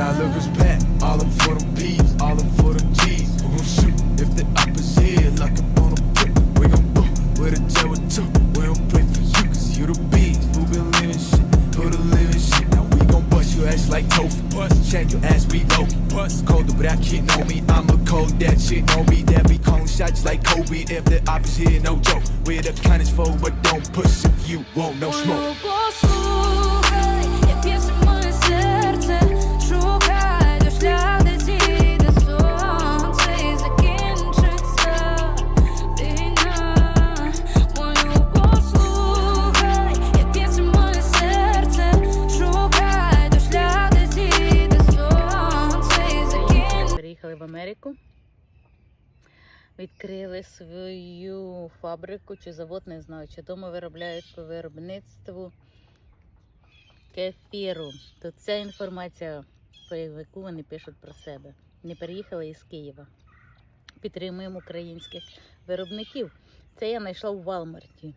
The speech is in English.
Now look who's back. All up for them P's, all up for them G's. We gon' shoot if the up is here, like a on a. We gon' boom with a jet with two. We gon' pray for you, cause you the bees who been living shit, who the living shit. Now we gon' bust your ass like tofu. Bust, check your ass, we low. Bust, colder, but I can't know me. I'm a cold, that shit know me. That be calling shots like Kobe. If the op is here, no joke. We're the kindness for, but don't push if you won't, no smoke. Приїхали в Америку. Відкрили свою фабрику чи завод, не знаю, чи дома виробляють по виробництву кефіру. Тут ця інформація, по яку вони пишуть про себе. Не переїхали із Києва. Підтримуємо українських виробників. Це я знайшла у Валмарті.